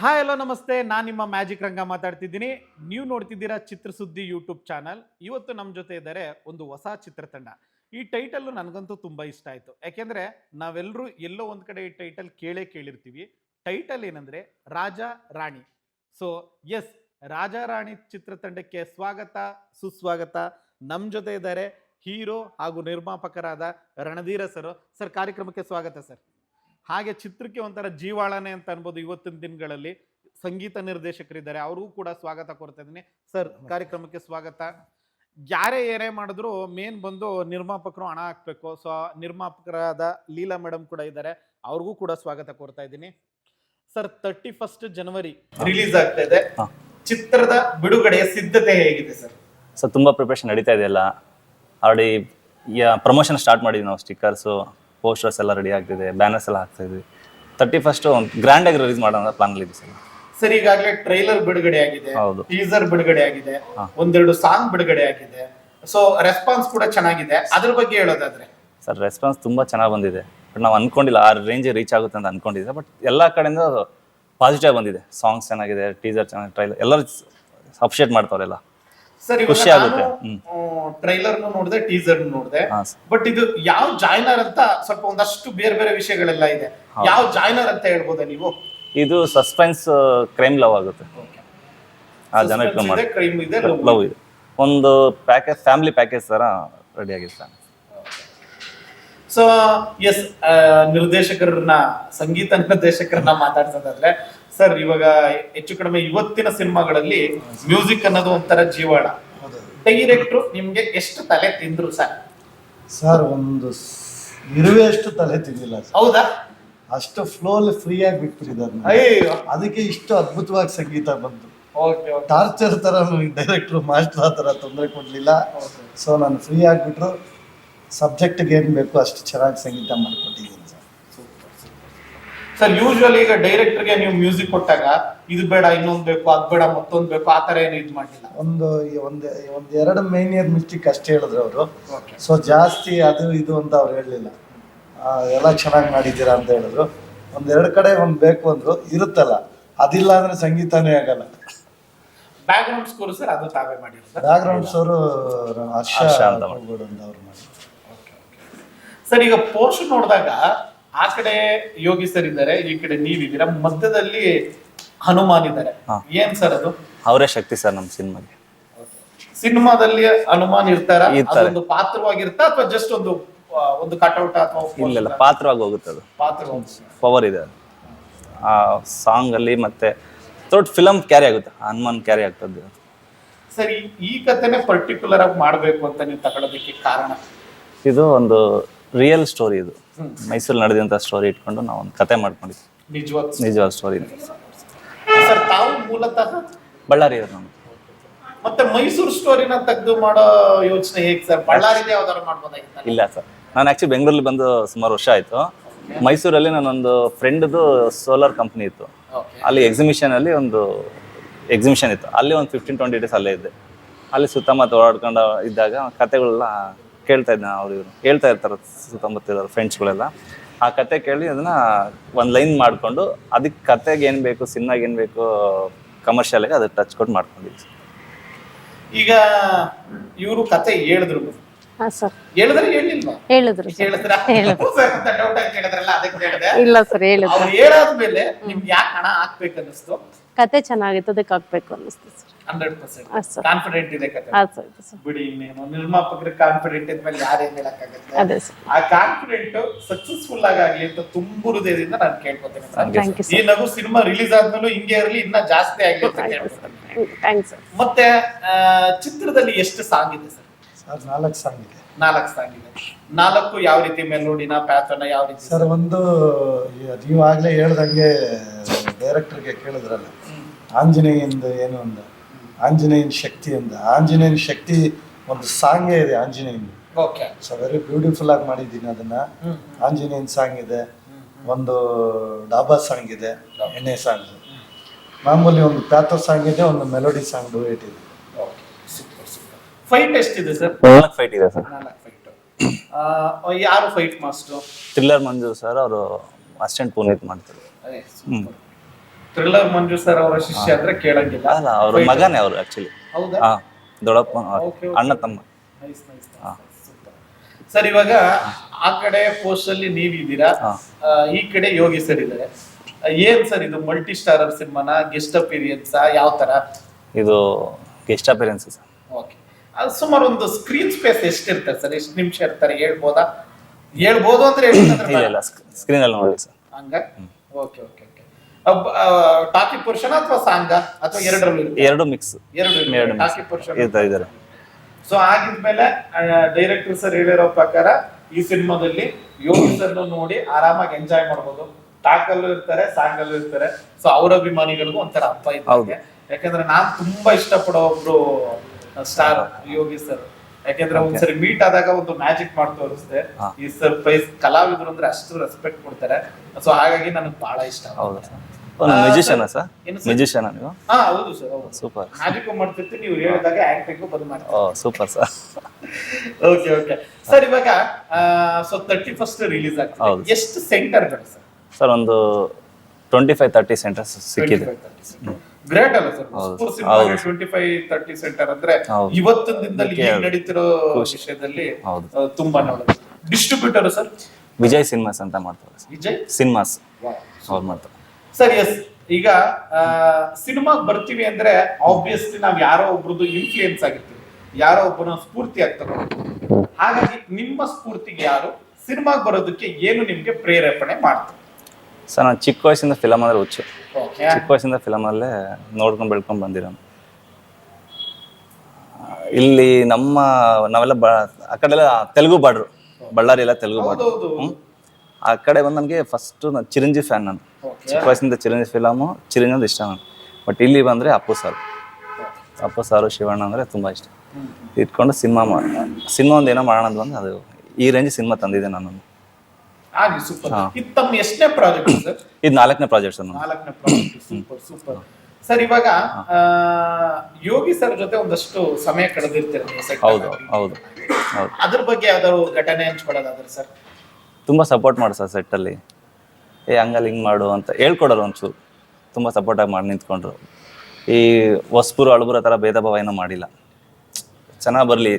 Hi hello ನಮಸ್ತೆ. ನಾನು ನಿಮ್ಮ ಮ್ಯಾಜಿಕ್ ರಂಗ ಮಾತಾಡ್ತಿದ್ದೀನಿ. ನೀವು ನೋಡ್ತಿದ್ದೀರಾ ಚಿತ್ರಸುದ್ದಿ ಯೂಟ್ಯೂಬ್ ಚಾನಲ್. ಇವತ್ತು ನಮ್ಮ ಜೊತೆ ಇದ್ದಾರೆ ಒಂದು ಹೊಸ ಚಿತ್ರತಂಡ. ಈ ಟೈಟಲ್ಲು ನನಗಂತೂ ತುಂಬ ಇಷ್ಟ ಆಯಿತು. ಯಾಕೆಂದರೆ ನಾವೆಲ್ಲರೂ ಎಲ್ಲೋ ಒಂದು ಕಡೆ ಈ ಟೈಟಲ್ ಕೇಳೇ ಕೇಳಿರ್ತೀವಿ. ಟೈಟಲ್ ಏನಂದರೆ ರಾಜ, ರಾಣಿ. ಸೊ ಎಸ್ ರಾಜ, ರಾಣಿ ಚಿತ್ರತಂಡಕ್ಕೆ ಸ್ವಾಗತ, ಸುಸ್ವಾಗತ. ನಮ್ಮ ಜೊತೆ ಇದ್ದಾರೆ ಹೀರೋ ಹಾಗೂ ನಿರ್ಮಾಪಕರಾದ ರಣಧೀರ ಸರ್. ಸರ್, ಕಾರ್ಯಕ್ರಮಕ್ಕೆ ಸ್ವಾಗತ ಸರ್. ಹಾಗೆ ಚಿತ್ರಕ್ಕೆ ಒಂಥರ ಜೀವಾಳನೆ ಅಂತ ಅನ್ಬೋದು ಇವತ್ತಿನ ದಿನಗಳಲ್ಲಿ ಸಂಗೀತ ನಿರ್ದೇಶಕರಿದ್ದಾರೆ. ಅವ್ರಿಗೂ ಕೂಡ ಸ್ವಾಗತ ಕೋರ್ತಾ ಇದ್ದೀನಿ. ಸರ್ ಕಾರ್ಯಕ್ರಮಕ್ಕೆ ಸ್ವಾಗತ. ಯಾರೇ ಏನೇ ಮಾಡಿದ್ರು ಮೇನ್ ಬಂದು ನಿರ್ಮಾಪಕರು ಹಣ ಹಾಕ್ಬೇಕು. ಸೊ ನಿರ್ಮಾಪಕರಾದ ಲೀಲಾ ಮೇಡಮ್ ಕೂಡ ಇದ್ದಾರೆ. ಅವ್ರಿಗೂ ಕೂಡ ಸ್ವಾಗತ ಕೋರ್ತಾ ಇದ್ದೀನಿ. ಸರ್ ತರ್ಟಿ ಫಸ್ಟ್ ಜನವರಿ ರಿಲೀಸ್ ಆಗ್ತಾ ಇದೆ. ಚಿತ್ರದ ಬಿಡುಗಡೆಯ ಸಿದ್ಧತೆ ಹೇಗಿದೆ ಸರ್? ಸರ್ ತುಂಬ ಪ್ರಿಪ್ರೇಷನ್ ನಡೀತಾ ಇದೆಯಲ್ಲ ಆಲ್ರೆಡಿ ಪ್ರಮೋಷನ್ ಸ್ಟಾರ್ಟ್ ಮಾಡಿದ್ವಿ ನಾವು ಸ್ಟಿಕ್ಕರ್ಸು ಪೋಸ್ಟರ್ಸ್ ಎಲ್ಲ ರೆಡಿ ಆಗ್ತಿದೆ ಬ್ಯಾನರ್ಸ್ ಎಲ್ಲ ಹಾಕ್ತಾ ಇದ್ವಿ ತರ್ಟಿ ಗ್ರ್ಯಾಂಡ್ ಆಗಿ ರಿಲೀಸ್ ಮಾಡೋಣ ಪ್ಲಾನ್ ಇದೆ ಸರ್. ಸರ್ ಈಗಾಗಲೇ ಟ್ರೈಲರ್ ಬಿಡುಗಡೆ ಆಗಿದೆ ಹೌದು. ಟೀಸರ್ ಬಿಡುಗಡೆ ಆಗಿದೆ. ಒಂದೆರಡು ಸಾಂಗ್ ಬಿಡುಗಡೆ ಆಗಿದೆ. ಸೊ ರೆಸ್ಪಾನ್ಸ್ ಕೂಡ ಚೆನ್ನಾಗಿದೆ. ಅದ್ರ ಬಗ್ಗೆ ಹೇಳೋದಾದ್ರೆ? ಸರ್ ರೆಸ್ಪಾನ್ಸ್ ತುಂಬ ಚೆನ್ನಾಗಿ ಬಂದಿದೆ. ಬಟ್ ನಾವು ಅನ್ಕೊಂಡಿಲ್ಲ ಆ ರೇಂಜ್ ರೀಚ್ ಆಗುತ್ತೆ ಅಂತ ಅನ್ಕೊಂಡಿದ್ದೆ ಬಟ್ ಎಲ್ಲ ಕಡೆಯಿಂದ ಪಾಸಿಟಿವ್ ಬಂದಿದೆ. ಸಾಂಗ್ಸ್ ಚೆನ್ನಾಗಿದೆ ಟೀಸರ್ ಚೆನ್ನಾಗಿ ಟ್ರೈಲರ್ ಎಲ್ಲರೂ ಅಪ್ರಿಷಿಯೇಟ್ ಮಾಡ್ತಾವ್ರೆಲ್ಲ ಸರ್ ಖುಷಿ ಆಗುತ್ತೆ. ಟ್ರೈಲರ್ ನೋಡಿದೆ ಟೀಸರ್ ನೋಡಿದೆ. ಬಟ್ ಇದು ಯಾವ ಜಾಯ್ನರ್ ಅಂತ ಸ್ವಲ್ಪ ಒಂದಷ್ಟು ಬೇರೆ ಬೇರೆ ವಿಷಯಗಳೆಲ್ಲ ಇದೆ. ಯಾವ ಜಾಯ್ನರ್ ಅಂತ ಹೇಳ್ಬೋದಾ ನೀವು? ಇದು ಸಸ್ಪೆನ್ಸ್ ಕ್ರೈಮ್ ಲವ್ ಆಗುತ್ತೆ. ಆ ಜನ ಇಟ್ಕೊಂಡು ಮಾಡಿ ಕ್ರೈಮ್ ಇದೆ ಲವ್ ಇದೆ. ಒಂದು ಪ್ಯಾಕೇಜ್ ಫ್ಯಾಮಿಲಿ ಪ್ಯಾಕೇಜ್ ತರ ರೆಡಿ ಆಗಿರ್ತಾನೆ. ಸೊ ಎಸ್ ನಿರ್ದೇಶಕರನ್ನ ಸಂಗೀತ ನಿರ್ದೇಶಕರನ್ನ ಮಾತಾಡ್ಸೋದಾದ್ರೆ ಸರ್ ಇವಾಗ ಹೆಚ್ಚು ಕಡಿಮೆ ಇವತ್ತಿನ ಸಿನಿಮಾಗಳಲ್ಲಿ ಮ್ಯೂಸಿಕ್ ಅನ್ನೋದು ಒಂಥರ ಜೀವಾಳ. ಡೈರೆಕ್ಟ್ರು ನಿಮ್ಗೆ ಎಷ್ಟು ತಲೆ ತಿಂದ್ರು ಸರ್? ಸರ್ ಒಂದು ಸ್- ಇರುವೆ ಅಷ್ಟು ತಲೆ ತಿಂದಿಲ್ಲ ಹೌದಾ? ಅಷ್ಟು ಅಲ್ಲಿ ಫ್ರೀಯಾಗಿ ಆಗಿ ಅಯ್ಯೋ ಅದಕ್ಕೆ ಇಷ್ಟು ಅದ್ಭುತವಾಗಿ ಸಂಗೀತ ಬಂತು. ಟಾರ್ಚರ್ ತರ ಡೈರೆಕ್ಟ್ರು ಮಾಸ್ಟರ್ ಆ ಥರ ತೊಂದರೆ ಕೊಡಲಿಲ್ಲ. ಸೊ ನಾನು ಫ್ರೀ ಆಗಿಬಿಟ್ರು. ಸಬ್ಜೆಕ್ಟ್ಗೆ ಏನು ಬೇಕು ಅಷ್ಟು ಚೆನ್ನಾಗಿ ಸಂಗೀತ ಮಾಡಿಕೊಟ್ಟಿದ್ದೀನಿ. ಸರ್ ಯೂಶುವಲಿ ಈಗ ಡೈರೆಕ್ಟರ್ಗೆ ನೀವು ಮ್ಯೂಸಿಕ್ ಕೊಟ್ಟಾಗ ಇದು ಬೇಡ ಇನ್ನೊಂದು ಬೇಕು ಅದ್ ಬೇಡ ಮತ್ತೊಂದು ಬೇಕು ಆ ತರ ಏನು ಇದು ಮಾಡಿಲ್ಲ? ಒಂದು ಒಂದು ಒಂದು ಎರಡು ಮೇನ್ ಇಯರ್ ಮಿಸ್ಟೇಕ್ ಅಷ್ಟೇ ಹೇಳಿದ್ರು ಅವರು. ಓಕೆ ಸೊ ಜಾಸ್ತಿ ಅದು ಇದು ಅಂತ ಅವ್ರು ಹೇಳಲಿಲ್ಲ ಎಲ್ಲ ಚೆನ್ನಾಗಿ ಮಾಡಿದ್ದೀರಾ ಅಂತ ಹೇಳಿದ್ರು. ಎರಡು ಕಡೆ ಒಂದು ಬೇಕು ಅಂದ್ರು ಇರುತ್ತಲ್ಲ ಅದಿಲ್ಲ ಅಂದ್ರೆ ಸಂಗೀತನೇ ಆಗಲ್ಲ. ಬ್ಯಾಕ್ಗ್ರೌಂಡ್ ಸ್ಕೋರ್ ಸರ್ ಅದು ತಾವೇ ಮಾಡಿರೋದು ಬ್ಯಾಕ್ಗ್ರೌಂಡ್ಸ್ ಅವರು ಹರ್ಷ ಅಂತ ಅವ್ರು ಮಾಡಿ ಸರ್ ಈಗ ಪೋಸ್ಟ್ ನೋಡಿದಾಗ ಆ ಕಡೆ ಯೋಗಿ ಸರ್ ಇದ್ದಾರೆ ಈ ಕಡೆ ನೀವಿದ್ದೀರಾ ಮಧ್ಯದಲ್ಲಿ ಹನುಮಾನ್ ಇದ್ದಾರೆ. ಏನ್ ಸರ್ ಅದು? ಅವರೇ ಶಕ್ತಿ ಸರ್ ನಮ್ಮ ಸಿನಿಮಾಗೆ. ಸಿನಿಮಾದಲ್ಲಿ ಹನುಮಾನ್ ಇರ್ತಾರ? ಇರ್ತಾರೆ. ಅದೊಂದು ಪಾತ್ರವಾಗಿರ್ತಾ ಅಥವಾ ಜಸ್ಟ್ ಒಂದು ಆ, ಒಂದು ಕಟೌಟ್ ಅಥವಾ ಇಲ್ಲೆಲ್ಲ ಪಾತ್ರವಾಗಿ ಹೋಗುತ್ತೆ ಅದು. ಪಾತ್ರ ಪವರ್ ಇದೆ ಅದು. ಆ ಸಾಂಗಲ್ಲಿ ಮತ್ತೆ ದೊಡ್ಡ ಫಿಲಮ್ ಕ್ಯಾರಿ ಆಗುತ್ತೆ. ಹನುಮಾನ್ ಕ್ಯಾರಿ ಆಗ್ತದೆ ಸರಿ ಈ- ಈ ಕಥೆನೆ ಪರ್ಟಿಕ್ಯುಲರ್ ಆಗಿ ಮಾಡಬೇಕು ಅಂತ ನೀವು ತಗೊಳ್ಳೋದಕ್ಕೆ ಕಾರಣ? ಇದು ಒಂದು ರಿಯಲ್ ಸ್ಟೋರಿ ಇದು. ಮೈಸೂರಲ್ಲಿ ನಡೆದಂಥ ಸ್ಟೋರಿ ಇಟ್ಕೊಂಡು ನಾವು ಒಂದು ಕತೆ ಮಾಡ್ಕೊಂಡಿದ್ವಿ. ನಿಜವಾದ ನಿಜವಾದ ಸ್ಟೋರಿ ಸರ್ ತಾವು ಮೂಲತಃ? ಬಳ್ಳಾರಿ ಅವರು ನಮ್ದು ಮತ್ತೆ ಮೈಸೂರು ಸ್ಟೋರಿನ ತೆಗೆದು ಮಾಡೋ ಯೋಚನೆ ಹೇಗೆ ಸರ್? ಬಳ್ಳಾರಿದೆ ಯಾವ್ದಾದ್ರು ಮಾಡ್ಬೋದಾಗಿತ್ತು? ಇಲ್ಲ ಸರ್. ನಾನು ಆ್ಯಕ್ಚುಲಿ ಬೆಂಗಳೂರಲ್ಲಿ ಬಂದು ಸುಮಾರು ವರ್ಷ ಆಯಿತು. ಮೈಸೂರಲ್ಲಿ ನಾನೊಂದು ಫ್ರೆಂಡ್ದು ಸೋಲಾರ್ ಕಂಪ್ನಿ ಇತ್ತು. ಅಲ್ಲಿ ಎಕ್ಸಿಬಿಷನ್ ಅಲ್ಲಿ ಒಂದು ಎಕ್ಸಿಬಿಷನ್ ಇತ್ತು. ಅಲ್ಲಿ ಒಂದು ಫಿಫ್ಟೀನ್ ಟ್ವೆಂಟಿ ಡೇಸ್ ಅಲ್ಲೇ ಇದ್ದೆ. ಅಲ್ಲಿ ಸುತ್ತಮುತ್ತ ಓಡಾಡ್ಕೊಂಡು ಇದ್ದಾಗ ಕತೆಗಳೆಲ್ಲ ಕೇಳ್ತಾ ಇದ್ದೆ ಅವ್ರು ಇವರು. ಹೇಳ್ತಾ ಇರ್ತಾರೆ ಸುತ್ತಮುತ್ತ ಇರೋರು ಫ್ರೆಂಡ್ಸ್ಗಳೆಲ್ಲ ಆ ಕತೆ ಕೇಳಿ ಅದನ್ನ ಒಂದು ಲೈನ್ ಮಾಡಿಕೊಂಡು ಅದಕ್ಕೆ ಕತೆಗೆ ಏನು ಬೇಕು ಸಿನಿಮಾಗೆ ಏನು ಬೇಕು ಕಮರ್ಷಿಯಲ್ಗೆ ಅದಕ್ಕೆ ಟಚ್ ಕೊಟ್ಟು ಮಾಡ್ಕೊಂಡಿದ್ವಿ. ಈಗ ಇವರು ಕತೆ ಹೇಳಿದ್ರು. ಹಾ ಸರ್. ಹೇಳಿದ್ರೆ ಹೇಳಿಲ್ವಾ? ಹೇಳಿದ್ರು ಸರ್. ಹೇಳಿದ್ರ? ಡೌಟ್ ಆಗಿ ಕೇಳಿದ್ರಲ್ಲ ಅದಕ್ಕೆ ಹೇಳಿದೆ. ಇಲ್ಲ ಸರ್ ಹೇಳಿದ್ರು. ಅವ್ರು ಹೇಳಾದ್ಮೇಲೆ ನಿಮ್ಗೆ ಯಾಕೆ ಹಣ ಹಾಕ್ಬೇಕು ಅನ್ನಿಸ್ತು ಕತೆ ಚೆನ್ನಾಗಿತ್ತು ಅದಕ್ಕೆ ಹಾಕ್ಬೇಕು ಅನ್ನಿಸ್ತು ಸರ್. ಹಂಡ್ರೆಡ್ ಪರ್ಸೆಂಟ್ ಹಾ ಸರ್. ಕಾನ್ಫಿಡೆಂಟ್ ಇದೆ ಕತೆ ಸರ್ ಇದು ಸರ್. ಬಿಡಿ ಇನ್ನೇನು ನಿರ್ಮಾಪಕರ ಕಾನ್ಫಿಡೆಂಟ್ ಇದ್ಮೇಲೆ ಯಾರೇನ್ ಹೇಳಕ್ಕಾಗತ್ತೆ? ಅದೇ ಸರ್. ಆ ಕಾನ್ಫಿಡೆಂಟ್ ಸಕ್ಸಸ್ಫುಲ್ ಆಗಾಗ್ಲಿ ಅಂತ ತುಂಬು ಹೃದಯದಿಂದ ನಾನು ಕೇಳ್ಕೊತೀನಿ ಥ್ಯಾಂಕ್ ಯು ಈ ನಗು ಸಿನಿಮಾ ರಿಲೀಸ್ ಆದ್ಮೇಲೂ ಹಿಂಗೆ ಇರಲಿ ಇನ್ನ ಜಾಸ್ತಿ ಆಗಲಿ ಅಂತ ಕೇಳ್ಕೊತೀನಿ. ಥ್ಯಾಂಕ್ಸ್ ಸರ್ ಮತ್ತೆ ಆ, ಚಿತ್ರದಲ್ಲಿ ಎಷ್ಟು ಸಾಂಗ್ ಇದೆ ಸರ್? ಸರ್ ನಾಲ್ಕು ಸಾಂಗ್ ಇದೆ. ನಾಲ್ಕು ಸಾಂಗ್ ಇದೆ. ನಾಲ್ಕು ಯಾವ ರೀತಿ ಮೆಲೋಡಿನ ಪ್ಯಾಟರ್ನ್ ಯಾವ ರೀತಿ ಸರ್ ಒಂದು ಈ- ನೀವು ಆಗ್ಲೇ ಹೇಳ್ದಂಗೆ ಡೈರೆಕ್ಟರ್ಗೆ ಕೇಳಿದ್ರಲ್ಲ. ಆಂಜನೇಯಿಂದ ಏನು ಅಂದ ಆಂಜನೇಯನ ಶಕ್ತಿ ಅಂತ ಆಂಜನೇಯನ ಶಕ್ತಿ ಒಂದು ಸಾಂಗೇ ಇದೆ ಆಂಜನೇಯನ್. ಓಕೆ. ಸೊ ವೆರಿ ಬ್ಯೂಟಿಫುಲ್ ಆಗಿ ಮಾಡಿದ್ದೀನಿ ಅದನ್ನ. ಆಂಜನೇಯನ್ ಸಾಂಗ್ ಇದೆ. ಒಂದು ಡಾಬಾ ಸಾಂಗ್ ಇದೆ ಎಣ್ಣೆ ಸಾಂಗ್. ಮಾಮೂಲಿ ಒಂದು ಪ್ಯಾಥೋ ಸಾಂಗ್ ಇದೆ ಒಂದು ಮೆಲೋಡಿ ಸಾಂಗ್ ಡುಯೇಟ್ ಇದೆ. ಫೈಟ್ ಎಷ್ಟಿದೆ ಸರ್? ನಾಲ್ಕು ಫೈಟ್ ಇದೆ ಸರ್. ನಾಲ್ಕು ಫೈಟ್ ಯಾರು fight master thriller Manju sir ಅವರು ಅಸಿಸ್ಟೆಂಟ್ ಪುನೀತ್ ಮಾಡ್ತಾರೆ. ಥ್ರಿಲ್ಲರ್ ಮಂಜು ಸರ್ ಅವರ ಶಿಷ್ಯ ಅಂದ್ರೆ ಕೇಳಂಗಿಲ್ಲ. ಅಲ್ಲ ಅವ್ರ ಮಗನೇ ಅವರು ಆಕ್ಚುಲಿ ಹೌದಾ? ಹಾ ದೊಡ್ಡಪ್ಪ ಅವ್ರು. Okay, okay. ಅಣ್ಣ ತಮ್ಮ. ನೈಸ್ ನೈಸ್ ಸರ್ ಇವಾಗ ಆ ಕಡೆ ಪೋಸ್ಟ್ ಅಲ್ಲಿ ನೀವಿದ್ದೀರಾ? ಹಾ. ಆ, ಈ ಕಡೆ ಯೋಗಿ ಸರ್ ಇದ್ದಾರೆ. ಆ, ಏನ್ ಸರ್ ಇದು? ಮಲ್ಟಿ ಸ್ಟಾರರ್ ಸಿನಿಮಾನ ಗೆಸ್ಟ್ ಅಪಿರಿಯನ್ಸ್ ಯಾವ ತರ? ಇದು ಗೆಸ್ಟ್ ಅಪಿಯರೆನ್ಸ್ ಸರ್ ಓಕೆ ಅದು ಸುಮಾರು ಒಂದು ಸ್ಕ್ರೀನ್ ಸ್ಪೇಸ್ ಎಷ್ಟಿರ್ತಾರೆ ಸರ್ ಎಷ್ಟು ನಿಮಿಷ ಇರ್ತಾರೆ? ಹೇಳ್ಬೋದಾ? ಹೇಳ್ಬೋದು ಅಂದ್ರೆ ಇಲ್ಲ. ಇಲ್ಲ ಸ್ಕ್ರೀನಲ್ಲಿ ನೋಡಿ ಸರ್ ಹಂಗ? ಓಕೆ ಓಕೆ ಟಾಕಿ ಪುರುಷನ ಅಥವಾ ಸಾಂಗ? ಅಥವಾ ಎರಡರಲ್ಲಿ ಎರಡು ಮಿಕ್ಸ್ ಎರಡು ಎರಡು. ಟಾಕಿ ಪುರುಷನ? ಇರ್ತಾ ಇದ್ದಾರೆ. ಸೊ ಆಗಿದ್ಮೇಲೆ ಡೈರೆಕ್ಟರ್ ಸರ್ ಹೇಳಿರೋ ಪ್ರಕಾರ ಈ ಸಿನಿಮಾದಲ್ಲಿ ಯೋಗಿ ಸರ್ ನೋಡಿ ಆರಾಮಾಗಿ ಎಂಜಾಯ್ ಮಾಡ್ಬೋದು. ಟಾಕಲ್ಲೂ ಇರ್ತಾರೆ ಸಾಂಗ್ ಅಲ್ಲೂ ಇರ್ತಾರೆ. ಸೊ ಅವ್ರ ಅಭಿಮಾನಿಗಳಿಗೂ ಒಂಥರ ಅಪ್ಪ ಇದ್ದಂಗೆ. ಯಾಕಂದ್ರೆ ನಾನ್ ತುಂಬಾ ಇಷ್ಟಪಡೋ ಒಬ್ರು ಸ್ಟಾರ್ ಯೋಗಿ ಸರ್ ಯಾಕಂದ್ರೆ ಒಂದ್ಸರಿ ಮೀಟ್ ಆದಾಗ ಒಂದು ಮ್ಯಾಜಿಕ್ ಮಾಡಿ ತೋರಿಸ್ದೆ. ಈ ಸರ್ಪ್ರೈಸ್ ಕಲಾವಿದ್ರು ಅಂದ್ರೆ ಅಷ್ಟು ರೆಸ್ಪೆಕ್ಟ್ ಕೊಡ್ತಾರೆ. ಸೊ ಹಾಗಾಗಿ ನನಗೆ ಬಹಳ ಇಷ್ಟ. ಹೌದಾ. Musician sir? ಮ್ಯೂಸಿಷಿಯನ್ ನೀವು? ಹಾ ಹೌದು ಸರ್ ಹೌದು. ಸೂಪರ್. ಮ್ಯಾಜಿಕ್ ಮಾಡ್ತಿರ್ತೀನಿ ನೀವು ಹೇಳಿದಾಗ ಆಕ್ಟಿಂಗ್ ಬಂದ್ ಮಾಡ್ತೀನಿ ಓ super sir. Okay okay sir ಇವಾಗ ಸೊ ತರ್ಟಿ ಫಸ್ಟ್ ರಿಲೀಸ್ ಆಗ್ತದೆ. ಎಷ್ಟು ಸೆಂಟರ್ಗಳು ಸರ್? ಸರ್ ಒಂದು ಟ್ವೆಂಟಿ ಫೈವ್ ತರ್ಟಿ ಸೆಂಟರ್ಸ್ ಸಿಕ್ಕಿದೆ ಗ್ರೇಟ್ ಅಲ್ಲ sir. Twenty five thirty centre ಅಂದ್ರೆ. ಇವತ್ತಿನ ದಿನದಲ್ಲಿ ನಡೀತಿರೋ. ವಿಷಯದಲ್ಲಿ ತುಂಬಾನೇ ಡಿಸ್ಟ್ರಿಬ್ಯೂಟರ್ ಸರ್? ವಿಜಯ್ ಸಿನಿಮಾಸ್ ಅಂತ ಮಾಡ್ತಾರೆ ವಿಜಯ್? ಸಿನಿಮಾಸ್. ಅವ್ರು ಮಾಡ್ತಾರೆ. ಸರ್ ಎಸ್ ಈಗ ಸಿನಿಮಾ ಬರ್ತೀವಿ ಅಂದ್ರೆ ಆಬ್ವಿಯಸ್ಲಿ ನಾವ್ ಯಾರೋ ಒಬ್ರದ್ದು ಇನ್ಫ್ಲೂಯೆನ್ಸ್ ಆಗಿರ್ತೀವಿ. ಯಾರೋ ಒಬ್ಬನ ಸ್ಫೂರ್ತಿ ಆಗ್ತಾರೆ ಹಾಗಾಗಿ ನಿಮ್ಮ ಸ್ಫೂರ್ತಿಗೆ ಯಾರು ಸಿನಿಮಾಗ್ ಬರೋದಕ್ಕೆ ಏನು ನಿಮ್ಗೆ ಪ್ರೇರೇಪಣೆ ಮಾಡ್ತಾರೆ? ಸರ್ ನಾನು ಚಿಕ್ಕ ವಯಸ್ಸಿಂದ ಫಿಲಮ್ ಅಂದ್ರೆ ಹುಚ್ಚು. ಚಿಕ್ಕ ವಯಸ್ಸಿಂದ ಫಿಲಮಲ್ಲೇ ನೋಡ್ಕೊಂಡು ಬೆಳ್ಕೊಂಡು ಬಂದಿರೋ ಇಲ್ಲಿ ನಮ್ಮ ನಾವೆಲ್ಲ ಬ ಆ ಕಡೆ ಎಲ್ಲ ತೆಲುಗು ಬಾರ್ಡ್ರು ಬಳ್ಳಾರಿ ಎಲ್ಲ ತೆಲುಗು ಬಾಡ್ರು. ಆ ಕಡೆ ಬಂದು ನನಗೆ ಫಸ್ಟ್ ನಾನು ಚಿರಂಜೀವಿ ಫ್ಯಾನ್ ನಾನು. ಚಿಕ್ಕ ವಯಸ್ಸಿಂದ ಚಿರಂಜೀವಿ ಫಿಲಮು ಚಿರಂಜೀವಿ ಅಂದ್ರೆ ಇಷ್ಟ ನಾನು ಬಟ್ ಇಲ್ಲಿ ಬಂದರೆ ಅಪ್ಪು ಸರ್ ಅಪ್ಪು ಸಾರು ಶಿವಣ್ಣ ಅಂದರೆ ತುಂಬ ಇಷ್ಟ. ಇಟ್ಕೊಂಡು ಸಿನಿಮಾ ಮಾಡಿ ಸಿನಿಮಾ ಒಂದು ಏನೋ ಮಾಡೋಣ ಅಂತ ಬಂದು ಅದು ಈ ರೇಂಜ್ ಸಿನಿಮಾ ತಂದಿದ್ದೆ ನಾನು. ಆಗ್ಲಿ ಸೂಪರ್ ಇದು ತಮ್ಮ ಎಷ್ಟನೇ ಪ್ರಾಜೆಕ್ಟ್ ಸರ್? ಇದು ನಾಲ್ಕನೇ ಪ್ರಾಜೆಕ್ಟ್ ಸರ್ ನಾನು ನಾಲ್ಕನೇ ಪ್ರಾಜೆಕ್ಟ್ ಸೂಪರ್ ಸೂಪರ್ ಸರ್ ಇವಾಗ ಆ, ಯೋಗಿ ಸರ್ ಜೊತೆ ಒಂದಷ್ಟು ಸಮಯ ಕಳೆದಿರ್ತೀರ ನೀವು set ಹೌದು. ಹೌದು ಹೌದು. ಅದ್ರ ಬಗ್ಗೆ ಯಾವ್ದಾದ್ರು ಘಟನೆ ಹಂಚ್ಕೊಳ್ಳೋದಾದ್ರೆ ಸರ್? ತುಂಬ ಸಪೋರ್ಟ್ ಮಾಡಿ ಸರ್ ಸೆಟ್ಟಲ್ಲಿ ಏ ಹಂಗಲ್ಲಿ ಹಿಂಗೆ ಮಾಡು ಅಂತ ಹೇಳ್ಕೊಡೋರು ಒಂಚೂರು. ತುಂಬ ಸಪೋರ್ಟಾಗಿ ಮಾಡಿ ನಿಂತ್ಕೊಂಡ್ರು. ಈ ಹೊಸ್ಪುರು ಅಳಬುರ ಥರ ಭೇದ ಭಾವ ಏನೂ ಮಾಡಿಲ್ಲ. ಚೆನ್ನಾಗಿ ಬರಲಿ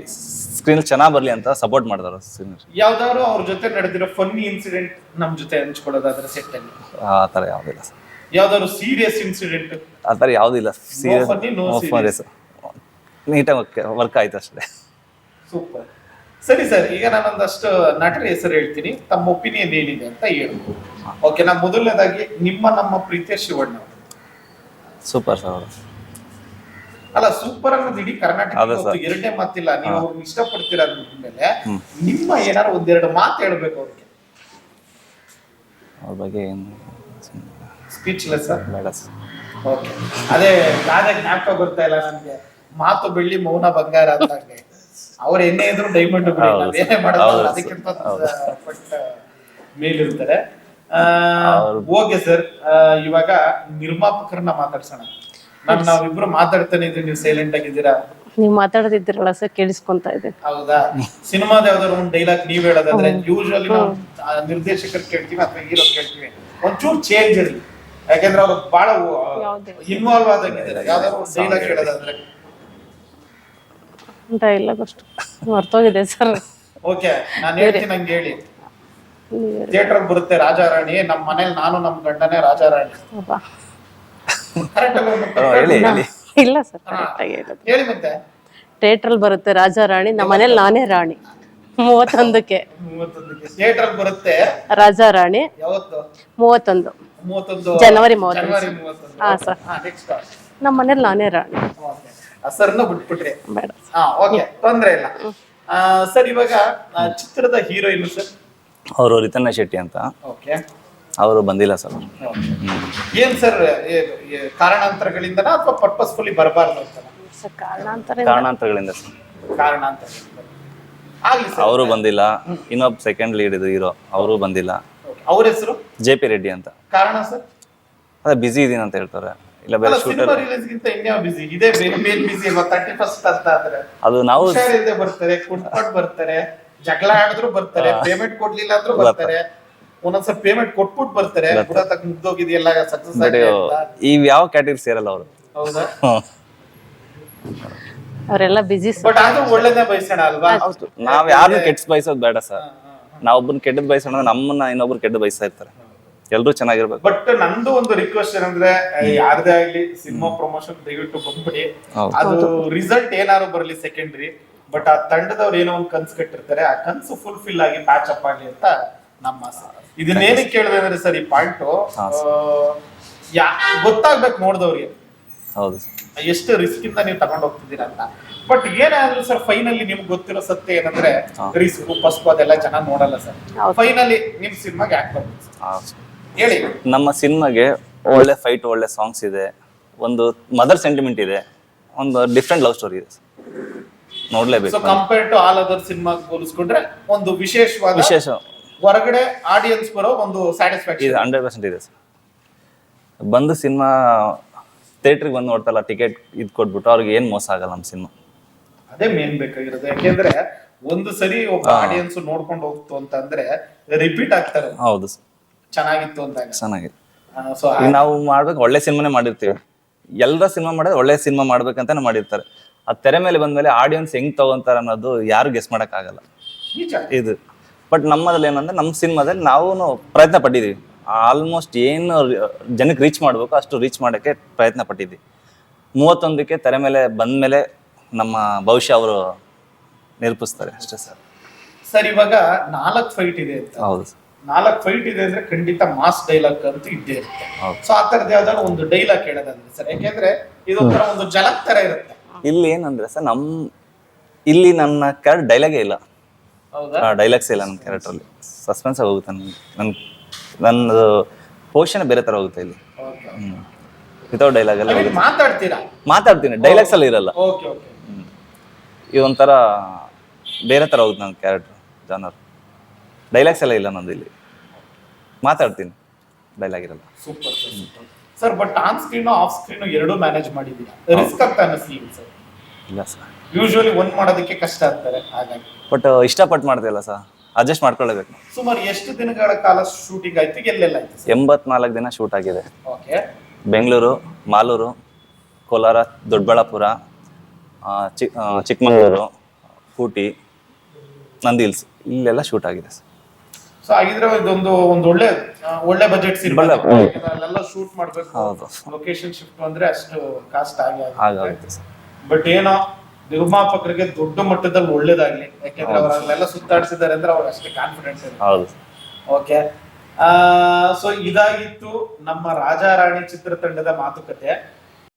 ಸ್ಕ್ರೀನ್ ಚೆನ್ನಾಗಿ ಬರಲಿ ಅಂತ ಸಪೋರ್ಟ್ ಮಾಡಿದಾರೆ ಸೀನಿಯರ್ ಯಾವ್ದಾದ್ರು ಅವ್ರ ಜೊತೆ ನಡೆದಿರೋ ಫನ್ನಿ ಇನ್ಸಿಡೆಂಟ್ ನಮ್ಮ ಜೊತೆ ಹಂಚ್ಕೊಳ್ಳೋದಾದ್ರೆ ಸೆಟ್ ಅಲ್ಲಿ. ಆ ಥರ ಯಾವುದಿಲ್ಲ ಸರ್ ಯಾವ್ದಾದ್ರು ಸೀರಿಯಸ್ ಇನ್ಸಿಡೆಂಟ್ ಆ ಥರ ಯಾವುದಿಲ್ಲ serious funny, no serious. Sir ನೀಟಾಗಿ ವರ್ಕ್ ಆಯ್ತು ಅಷ್ಟೇ. ಸೂಪರ್ ಸರಿ ಸರ್. ಈಗ ನಾನೊಂದಷ್ಟು ನಟರ ಹೆಸರು ಹೇಳ್ತೀನಿ. ತಮ್ಮ ಒಪಿನಿಯನ್ ಏನಿದೆ ಅಂತ ಹೇಳ್ಬೋದು. ಓಕೆ ನಾ ಮೊದಲನೇದಾಗಿ ನಿಮ್ಮ ನಮ್ಮ ಪ್ರೀತಿಯ ಶಿವಣ್ಣ ಸೂಪರ್ ಸರ್ ಅಲ್ಲ ಸೂಪರ್ ಅನ್ನೋದು ಇಡೀ ಕರ್ನಾಟಕ ಸರ್. ಎರಡನೇ ಮಾತಿಲ್ಲ. ನೀವು ಅವ್ರನ್ನ ಇಷ್ಟಪಡ್ತೀರ ಅಂದ್ಮೇಲೆ ನಿಮ್ಮ ಏನಾರು ಒಂದೆರಡು ಮಾತು ಹೇಳ್ಬೇಕು ಅವ್ರಿಗೆ. ಅವ್ರ ಬಗ್ಗೆ ಏನು ಸ್ಪೀಚ್ಲೆಸ್ ಬೇಡ ಸರ್ ಓಕೆ ಅದೇ ನಾನೇ ಜ್ಞಾಪಕ ಬರ್ತಾ ಇಲ್ಲ ನನಗೆ. ಮಾತು ಬೆಳ್ಳಿ ಮೌನ ಬಂಗಾರ ಅಂದಂಗೆ. ಅವ್ರ ಎಣ್ಣೆ ಇದ್ರು ಡೈಮಂಡ್ ಏನೇ ಮಾಡೋದು ಅದಕ್ಕಿಂತ ಮೇಲಿರ್ತಾರೆ. ಆ, ಓಕೆ ಸರ್. ಇವಾಗ ನಿರ್ಮಾಪಕರನ್ನ ಮಾತಾಡ್ಸೋಣ. ನಾನು ನಾವಿಬ್ರು ಮಾತಾಡ್ತಾನೆ ಇದ್ರಿ ನೀವು ಸೈಲೆಂಟ್ ಆಗಿದ್ದೀರಾ? ನೀವು ಮಾತಾಡದಿದ್ದೀರಲ್ಲ ಸರ್ ಕೇಳಿಸ್ಕೊಂತ ಇದೆ. ಹೌದಾ? ಸಿನಿಮಾದ ಯಾವ್ದಾದ್ರು ಒಂದು ಡೈಲಾಗ್ ನೀವ್ ಹೇಳೋದಾದ್ರೆ ಯೂಶುವಲಿ ನಾವು ನಿರ್ದೇಶಕರು ಕೇಳ್ತೀವಿ ಅಥವಾ ಹೀರೋ ಕೇಳ್ತೀವಿ. ಒಂಚೂರು ಚೇಂಜ್ ಇರಲಿ. ಯಾಕಂದ್ರೆ ಅವ್ರು ಬಹಳ? ಇನ್ವಾಲ್ವ್ ಆದಂಗಿದ್ದಾರೆ? ಯಾವ್ದಾದ್ರು ಡೈಲಾಗ್ ಹೇಳೋದಾದ್ರೆ. ಅಂತ ಇಲ್ಲ ಅಷ್ಟು ಮರ್ತೋಗಿದೆ ಸರ್. ಓಕೆ ನಾನು ಹೇಳ್ತೀನಿ ಹಂಗೆ ಹೇಳಿ. ಥಿಯೇಟರ್ ಬರುತ್ತೆ ರಾಜಾರಾಣಿ ನಮ್ಮ ಮನೇಲಿ ನಾನು ನಮ್ಮ ಗಂಡನೇ ರಾಜಾರಾಣಿ. ಕರೆಕ್ಟ್ ಹೇಳಿ ಹೇಳಿ. ಇಲ್ಲ ಸರ್ ಹೇಳಿ ಮತ್ತೆ. ಥಿಯೇಟರ್ ಬರುತ್ತೆ ರಾಜಾ ರಾಣಿ ನಮ್ಮ ಮನೇಲಿ ನಾನೇ ರಾಣಿ. ಮೂವತ್ತೊಂದಕ್ಕೆ. ಥಿಯೇಟರ್ ಬರುತ್ತೆ? ರಾಜಾರಾಣಿ. ಯಾವತ್ತು? ಮೂವತ್ತೊಂದು. ಮೂವತ್ತೊಂದು. ಜನವರಿ ಮೂವತ್ತೊಂದು. ಹಾ, ಸರ್. ನಮ್ಮ ಮನೇಲಿ ನಾನೇ ರಾಣಿ. ಸರ್ನ ಬಿಟ್ಬಿಟ್ರಿ. ಹಾ ಓಕೆ ತೊಂದ್ರೆ ಇಲ್ಲ. ಸರ್ ಇವಾಗ ಆ, ಚಿತ್ರದ ಹೀರೋಯಿನ್ ಸರ್? ಅವರು ರಿತನ್ನ ಶೆಟ್ಟಿ ಅಂತ. ಓಕೆ ಅವರು ಬಂದಿಲ್ಲ ಸರ್. ಏನ್ ಸರ್ ಕಾರಣಾಂತರಗಳಿಂದ ಅಥವಾ ಪರ್ಪಸ್ಫುಲಿ ಬರಬಾರ್ದು ಅಂತ? ಸರ್ ಕಾರಣಾಂತರ ಕಾರಣಾಂತರಗಳಿಂದ ಸರ್. ಕಾರಣಾಂತರ ಆಗ್ಲಿ ಸರ್. ಅವರು ಬಂದಿಲ್ಲ. ಇನ್ನೊಬ್ ಸೆಕೆಂಡ್ ಲೀಡ್ ಇದು ಹೀರೋ ಅವರು ಬಂದಿಲ್ಲ. ಅವ್ರ ಹೆಸರು? ಜೆ ಪಿ ರೆಡ್ಡಿ ಅಂತ. ಕಾರಣ ಸರ್? ಅದೇ ಬಿಸಿ ಇದೀನಿ ಅಂತ ಹೇಳ್ತಾರೆ. ಇಲ್ಲ ಬೇರೆ ಶೂಟರ್ ಸಿನಿಮಾ ರಿಲೀಸ್ ಗಿಂತ ಇನ್ಯಾವ ಬಿಸಿ ಇದೇ ಮೇನ್ ಬಿಸಿ ಅಲ್ವಾ? ತರ್ಟಿ ಫಸ್ಟ್ ಅಂತ ಆದ್ರೆ. ಅದು ನಾವು ಹುಷಾರಿಲ್ಲದೆ ಬರ್ತಾರೆ ಕುಂಟ್ಕೊಂಡು ಬರ್ತಾರೆ ಜಗಳ ಆಡಿದ್ರು ಬರ್ತಾರೆ ಪೇಮೆಂಟ್ ಕೊಡ್ಲಿಲ್ಲ ಅಂದ್ರೂ ಬರ್ತಾರೆ. ಒಂದೊಂದ್ಸಲ ಪೇಮೆಂಟ್ ಕೊಟ್ಬಿಟ್ಟು ಬರ್ತಾರೆ. ಬುಡ ತಕ್ಕ ಮುಗ್ದೋಗಿದೆಯಲ್ಲ ಸಕ್ಸಸ್ ಬಟ್ ಈ ಯಾವ ಕ್ಯಾಟಗರಿ ಸೇರಲ್ಲ ಅವರು? ಹೌದಾ? ಅವರೆಲ್ಲ ಬಿಜಿ ಬಟ್ ಅದು ಒಳ್ಳೇದೇ ಬಯಸೋಣ ಅಲ್ವಾ? ನಾವ್ ಯಾರನ್ನು ಕೆಟ್ಟ ಬಯಸೋದು ಬೇಡ ಸರ್ ನಾವ್ ಒಬ್ಬನ ಕೆಟ್ಟದ್ ಬಯಸೋಣ ನಮ್ಮನ್ನ ಇನ್ನೊಬ್ರು ಕೆಟ್ಟದ್ ಬಯಸ್ತಾ ಇರ್ತಾರೆ. ಎಲ್ರೂ ಚೆನ್ನಾಗಿರ್ಬೇಕು. ಬಟ್ ನಂದು ಒಂದು ರಿಕ್ವೆಸ್ಟ್ ಏನಂದ್ರೆ ಯಾರದೇ ಆಗ್ಲಿ ಸಿನಿಮಾ ಪ್ರಮೋಷನ್ ದಯವಿಟ್ಟು ಬಂದ್ಬಿಡಿ. ಅದು ರಿಸಲ್ಟ್ ಏನಾದ್ರು ಬರಲಿ ಸೆಕೆಂಡ್ರಿ ಬಟ್ ಆ ತಂಡದವ್ರು ಏನೋ ಒಂದು ಕನ್ಸು ಕಟ್ಟಿರ್ತಾರೆ ಆ ಕನ್ಸು ಫುಲ್ಫಿಲ್ ಆಗಿ ಮ್ಯಾಚ್ ಅಪ್ ಆಗ್ಲಿ ಅಂತ ನಮ್ಮ ಇದನ್ನೇನು ಇದನ್ನೇನಕ್ಕೆ ಕೇಳಿದೆ ಅಂದ್ರೆ ಸರ್ ಈ ಪಾಯಿಂಟ್ ಯಾ ಗೊತ್ತಾಗ್ಬೇಕು ನೋಡಿದವ್ರಿಗೆ. ಹೌದು ಎಷ್ಟು ರಿಸ್ಕ್ ಇಂದ ನೀವು ತಗೊಂಡ್ ಹೋಗ್ತಿದ್ದೀರಾ ಅಂತ. ಬಟ್ ಏನಾದ್ರು ಸರ್ ಫೈನಲಿ ನಿಮ್ಗೆ ಗೊತ್ತಿರೋ ಸತ್ಯ ಏನಂದ್ರೆ ರಿಸ್ಕ್ ಫಸ್ಟ್ ಅದೆಲ್ಲ ಚೆನ್ನಾಗಿ ನೋಡಲ್ಲ ಸರ್. ಫೈನಲಿ ನಿಮ್ ಸಿನಿಮಾಗೆ ಯಾಕೆ ಬರ್ಬೇಕು. ಹೇಳಿ. ನಮ್ಮ ಸಿನಿಮಾಗೆ ಒಳ್ಳೆ ಫೈಟ್ ಒಳ್ಳೆ ಸಾಂಗ್ಸ್ ಇದೆ. ಒಂದು ಮದರ್ ಸೆಂಟಿಮೆಂಟ್ ಇದೆ. ಒಂದು ಡಿಫ್ರೆಂಟ್ ಲವ್ ಸ್ಟೋರಿ ಇದೆ. So ನೋಡ್ಲೇಬೇಕು compare to all other cinema ಹೋಲಿಸ್ಕೊಂಡ್ರೆ ಒಂದು ವಿಶೇಷವಾದ ವಿಶೇಷ. ಹೊರಗಡೆ ಆಡಿಯನ್ಸ್ ಬರೋ ಒಂದು ಇದು ಇದೆ ಹಂಡ್ರೆಡ್ ಪರ್ಸೆಂಟ್ ಇದೆ ಸರ್ ಬಂದು ಸಿನಿಮಾ ಥಿಯೇಟ್ರಿಗೆ ಬಂದು ನೋಡ್ತಲ್ಲ ಟಿಕೆಟ್ ಇದು ಕೊಟ್ಬಿಟ್ಟು ಅವ್ರಿಗೆ ಏನು ಮೋಸ ಆಗಲ್ಲ ನಮ್ಮ ಸಿನಿಮಾ. ಅದೇ ಮೇನ್ ಬೇಕಾಗಿರೋದು. ಯಾಕೆಂದ್ರೆ ಒಂದು ಸರಿ ಒಬ್ಬ ಆಡಿಯನ್ಸ್ ನೋಡ್ಕೊಂಡು ಹೋಗ್ತು ಅಂತಂದ್ರೆ ರಿಪೀಟ್ ಆಗ್ತಾರೆ. ಹೌದು ಸರ್ ಚೆನ್ನಾಗಿತ್ತು ಅಂತ ಚೆನ್ನಾಗಿ ಸೊ ಈಗ ನಾವು ಮಾಡ್ಬೇಕು ಒಳ್ಳೆ ಸಿನಿಮಾನೇ ಮಾಡಿರ್ತೀವಿ. ಎಲ್ಲರ ಸಿನಿಮಾ ಮಾಡಿದ್ರೆ ಒಳ್ಳೆ ಸಿನಿಮಾ ಮಾಡ್ಬೇಕಂತಾನೆ ಮಾಡಿರ್ತಾರೆ. ಆ ತೆರೆ ಮೇಲೆ ಬಂದ್ಮೇಲೆ ಆಡಿಯನ್ಸ್ ಹೆಂಗ್ ತಗೊಂತಾರ ಅನ್ನೋದು ಯಾರು ಗೆಸ್ ಆಗಲ್ಲ ನಿಜ. ಇದು. ಬಟ್ ನಮ್ಮದ್ರಲ್ಲಿ ಏನಂದ್ರೆ ನಮ್ಮ ಸಿನಿಮಾದಲ್ಲಿ ನಾವು ಪ್ರಯತ್ನ ಪಟ್ಟಿದ್ದೀವಿ. ಆಲ್ಮೋಸ್ಟ್ ಏನು ಜನಕ್ಕೆ ರೀಚ್ ಮಾಡಬೇಕು ಅಷ್ಟು ರೀಚ್ ಮಾಡೋಕ್ಕೆ ಪ್ರಯತ್ನ ಪಟ್ಟಿದ್ವಿ ಮೂವತ್ತೊಂದಕ್ಕೆ ತೆರೆ ಮೇಲೆ ಬಂದಮೇಲೆ ನಮ್ಮ ಭವಿಷ್ಯ ಅವರು ನಿರೂಪಿಸ್ತಾರೆ ಅಷ್ಟೇ ಸರ್. ಸರ್ ಇವಾಗ ನಾಲ್ಕು ಫೈಟ್ ಇದೆ ಅಂತ. ಹೌದು ಸರ್. ನಾಲ್ಕು ಫೈಟ್ ಇದೆ ಅಂದ್ರೆ ಖಂಡಿತ ಮಾಸ್ ಡೈಲಾಗ್ ಅಂತೂ ಇದ್ದೇ ಇರುತ್ತೆ. ಸೊ ಆ ತರದ ಯಾವ್ದಾದ್ರು ಒಂದು ಡೈಲಾಗ್ ಹೇಳೋದಂದ್ರೆ ಸರ್. ಯಾಕೆಂದ್ರೆ ಇದೊಂಥರ ಒಂದು ಜಲಕ್ ತರ ಇರುತ್ತೆ. ಇಲ್ಲಿ ಏನಂದ್ರೆ ಸರ್ ನಮ್ ಇಲ್ಲಿ ನನ್ನ ಕ್ಯಾರೆಕ್ಟರ್ ಡೈಲಾಗೇ ಇಲ್ಲ. ಹೌದಾ? ಡೈಲಾಗ್ಸ್ ಇಲ್ಲ ನನ್ನ ಕ್ಯಾರೆಕ್ಟ್ರಲ್ಲಿ ಸಸ್ಪೆನ್ಸ್ ಹೋಗುತ್ತೆ ನನ್ನ ನನ್ ನನ್ನದು ಪೋಷಣೆ ಬೇರೆ ತರ ಹೋಗುತ್ತೆ ಇಲ್ಲಿ. ವಿತೌಟ್ ಡೈಲಾಗ್ ಹೋಗುತ್ತೆ. ಮಾತಾಡ್ತೀರಾ? ಮಾತಾಡ್ತೀನಿ. ಡೈಲಾಗ್ಸ್ ಅಲ್ಲಿ ಇರಲ್ಲ. ಇದೊಂಥರ ಬೇರೆ ತರ ಹೋಗುತ್ತೆ ನನ್ನ ಕ್ಯಾರೆಕ್ಟರ್ ಜಾನರ್ ಡೈಲಾಗ್ಸ್ ಎಲ್ಲ ಇಲ್ಲ ನಂದು ಇಲ್ಲಿ ಮಾತಾಡ್ತೀನಿ. ಡೈಲಾಗ್ ಇರಲ್ಲ. Super sir but on screen off screen ಎರಡೂ ಮ್ಯಾನೇಜ್ ಮಾಡಿದ್ದೀರಾ? ರಿಸ್ಕ್ ಅಂತ ಅನಿಸ್ಲಿಲ್ಲ ಸರ್ ಇಲ್ಲ ಸರ್ ಯೂಶುವಲಿ ಒಂದು ಮಾಡೋದಕ್ಕೆ ಕಷ್ಟ ಆಗ್ತಾರೆ ಹಾಗಾಗಿ. ಬಟ್ ಇಷ್ಟಪಟ್ಟು ಮಾಡ್ತಿಲ್ಲ ಸರ್ ಅಡ್ಜಸ್ಟ್ ಮಾಡ್ಕೊಳ್ಳೇಬೇಕು. ಸುಮಾರು ಎಷ್ಟು ದಿನಗಳ ಕಾಲ ಶೂಟಿಂಗ್ ಆಯ್ತು ಎಲ್ಲೆಲ್ಲ ಆಯ್ತು ಸರ್ ಎಂಬತ್ನಾಲ್ಕು ದಿನ ಶೂಟ್ ಆಗಿದೆ. ಓಕೆ ಬೆಂಗಳೂರು ಮಾಲೂರು ಕೋಲಾರ ದೊಡ್ಡಬಳ್ಳಾಪುರ ಆ, ಚಿ ಚಿಕ್ಕಮಗಳೂರು ಊಟಿ ನಂದಿ ಹಿಲ್ಸ್ ಇಲ್ಲೆಲ್ಲ ಶೂಟ್ ಆಗಿದೆ ಸರ್ ಸೊ ಹಾಗಿದ್ರೆ ಇದೊಂದು ಒಂದು ಒಳ್ಳೆ ಒಳ್ಳೆ ಬಜೆಟ್ ಸಿನಿಮಾ ಶೂಟ್ ಮಾಡ್ಬೇಕು. ಲೊಕೇಶನ್ ಶಿಫ್ಟ್ ಅಂದ್ರೆ ಅಷ್ಟು ಕಾಸ್ಟ್ ಆಗಿ ಬಟ್ ಏನೋ ನಿರ್ಮಾಪಕರಿಗೆ ದೊಡ್ಡ ಮಟ್ಟದಲ್ಲಿ ಒಳ್ಳೇದಾಗ್ಲಿ. ಯಾಕೆಂದ್ರೆ ಅವರಲ್ಲೆಲ್ಲ ಸುತ್ತಾಡಿಸಿದ್ದಾರೆ ಅಂದ್ರೆ ಅವ್ರು ಅಷ್ಟೇ ಕಾನ್ಫಿಡೆನ್ಸ್ ಇದೆ ಓಕೆ ಸೊ ಇದಾಗಿತ್ತು ನಮ್ಮ ರಾಜಾರಾಣಿ ಚಿತ್ರತಂಡದ ಮಾತುಕತೆ.